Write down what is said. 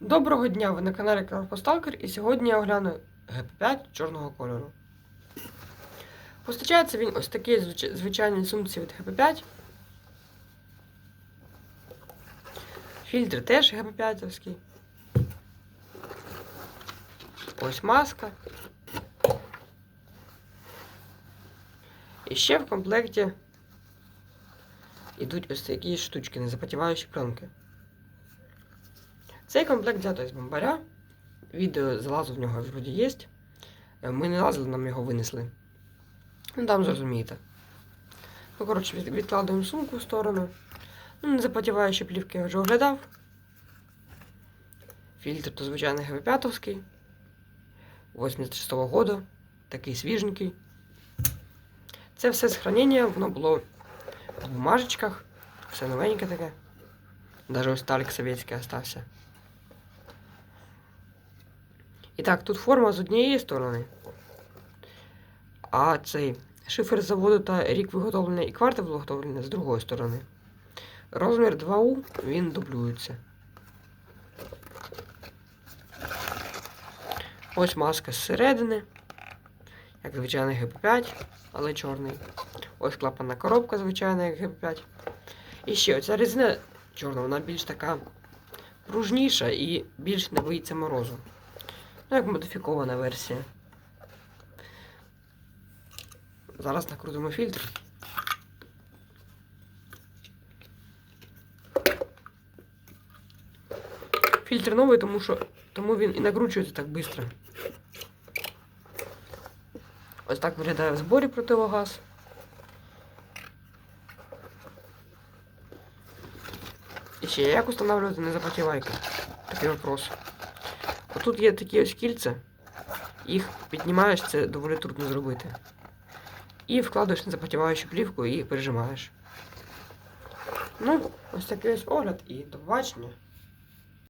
Доброго дня! Ви на каналі Карпосталкер і сьогодні я огляну ГП5 чорного кольору. Постачається він ось такий звич- звичайній сумці від ГП5. Фільтр теж ГП5. Ось маска. І ще в комплекті йдуть ось такі штучки, незапотіваючі пленки. Цей комплект взято з бомбаря. Відео залазу в нього вроді є. Е, Ми не лазили, нам його винесли. Ну там зрозумієте. Ну, коротше, від- відкладуємо сумку в сторону. Ну, не запотіваючи плівки я вже оглядав. Фільтр то звичайний ГВ5. 86-го года. Такий свіженький. Це все з хранення, воно було в бумажечках. Все новеньке таке. Даже ось талік совєтський остався. Так, тут форма з однієї сторони. А цей шифер заводу та рік виготовлення і кварта виготовлення з другої сторони. Розмір 2У він дублюється. Ось маска зсередини. Як звичайний ГП5, але чорний. Ось клапанна коробка, звичайна, як ГП5. І ще оця резина чорна, вона більш така пружніша і більш не боїться морозу. Ну, як модифікована версія. Зараз накрутимо фільтр. Фільтр новий, тому що тому він і накручується так швидко. Ось так виглядає в зборі противогаз. І ще як встановлювати незапотівайки? Такий вопрос. Отут є такі ось кільця. Їх піднімаєш, це доволі трудно зробити. І вкладаєш незапотіваючу плівку і пережимаєш. Ну, ось такий ось огляд і до побачення.